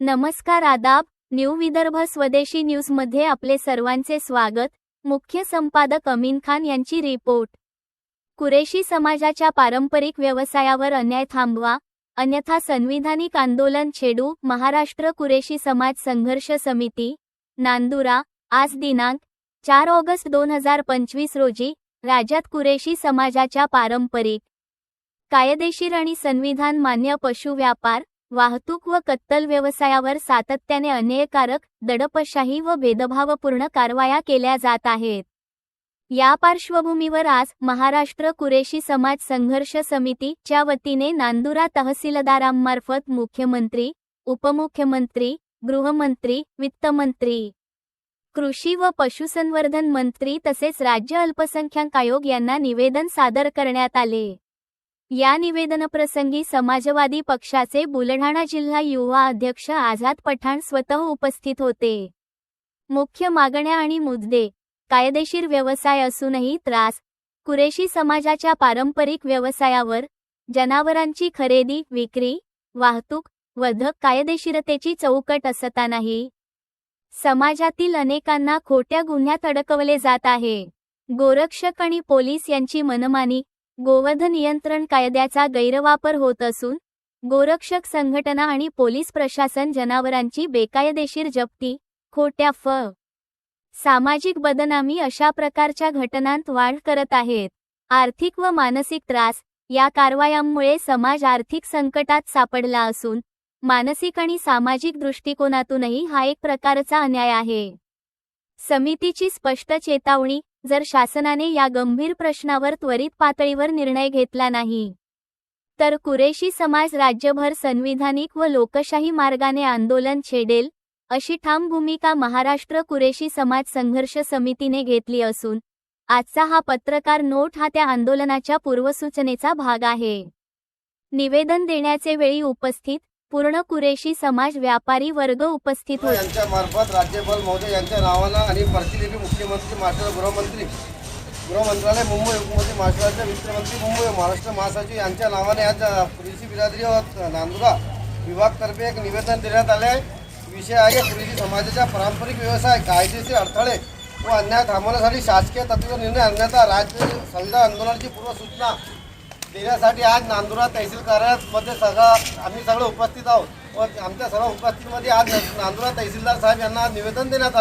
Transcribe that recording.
नमस्कार आदाब न्यू विदर्भ स्वदेशी न्यूजमध्ये आपले सर्वांचे स्वागत. मुख्य संपादक अमीन खान यांची रिपोर्ट. कुरेशी समाजाच्या पारंपरिक व्यवसायावर अन्याय थांबवा अन्यथा संविधानिक आंदोलन छेडू महाराष्ट्र कुरेशी समाज संघर्ष समिती नांदुरा आज दिनांक चार ऑगस्ट दोन हजार पंचवीस रोजी राज्यात कुरेशी समाजाच्या पारंपरिक कायदेशीर आणि संविधान मान्य पशु व्यापार वाहतूक व कत्तल व्यवसायावर सातत्याने अन्यायकारक दडपशाही व भेदभावपूर्ण कारवाया केल्या जात आहेत. या पार्श्वभूमीवर आज महाराष्ट्र कुरेशी समाज संघर्ष समिती च्या वतीने नांदुरा तहसीलदारांमार्फत मुख्यमंत्री उपमुख्यमंत्री गृहमंत्री वित्तमंत्री कृषी व पशुसंवर्धन मंत्री तसेच राज्य अल्पसंख्याक आयोग यांना निवेदन सादर करण्यात आले. या निवेदनप्रसंगी समाजवादी पक्षाचे बुलढाणा जिल्हा युवा अध्यक्ष आझाद पठाण स्वतः उपस्थित होते. मुख्य मागण्या आणि मुद्दे कायदेशीर व्यवसाय असूनही त्रास कुरेशी समाजाच्या पारंपरिक व्यवसायावर जनावरांची खरेदी विक्री वाहतूक वधक कायदेशीरतेची चौकट असतानाही समाजातील अनेकांना खोट्या गुन्ह्यात अडकवले जात आहे. गोरक्षक आणि पोलीस यांची मनमानी गोवध नियंत्रण कायद्याचा गैरवापर होत असून गोरक्षक संघटना आणि पोलीस प्रशासन जनावरांची बेकायदेशीर जप्ती खोट्या फ सामाजिक बदनामी अशा प्रकारच्या घटनांत वाढ करत आहेत. आर्थिक व मानसिक त्रास या कारवायांमुळे समाज आर्थिक संकटात सापडला असून मानसिक आणि सामाजिक दृष्टिकोनातूनही हा एक प्रकारचा अन्याय आहे. समितीची स्पष्ट चेतावणी जर शासनाने या गंभीर प्रश्नावर त्वरित पातळीवर निर्णय घेतला नाही तर कुरेशी समाज राज्यभर संविधानिक व लोकशाही मार्गाने आंदोलन छेडेल अशी ठाम भूमिका महाराष्ट्र कुरेशी समाज संघर्ष समितीने घेतली असून आजचा हा पत्रकार नोट हा त्या आंदोलनाच्या पूर्वसूचनेचा भाग आहे. निवेदन देण्याचे वेळी उपस्थित पूर्ण कुरेशी समाज व्यापारी वर्ग उपस्थित होते. यांच्या मार्फत राज्यपाल महोदय यांच्या नावानं आणि प्रतिनिधी मुख्यमंत्री महाराष्ट्र गृहमंत्री गृहमंत्रालय मुंबई उपमुख्यमंत्री महाराष्ट्राचे वित्तमंत्री मुंबई महाराष्ट्र महासचिव यांच्या नावाने आज अ, बिरादरी व नांदुरा विभागतर्फे एक निवेदन देण्यात आले आहे. विषय आहे कुरेशी समाजाच्या पारंपरिक व्यवसाय कायदेशीर अडथळे व अन्याय थांबवण्यासाठी शासकीय तत्व निर्णय आणण्याचा राज्य संविधान आंदोलनाची पूर्वसूचना देण्यासाठी आज नांदुरा तहसील कार्यालयामध्ये सगळं आम्ही सगळं उपस्थित आहोत. व आमच्या सर्व उपस्थितीमध्ये आज नांदुरा तहसीलदार साहेब यांना निवेदन देण्यात आले.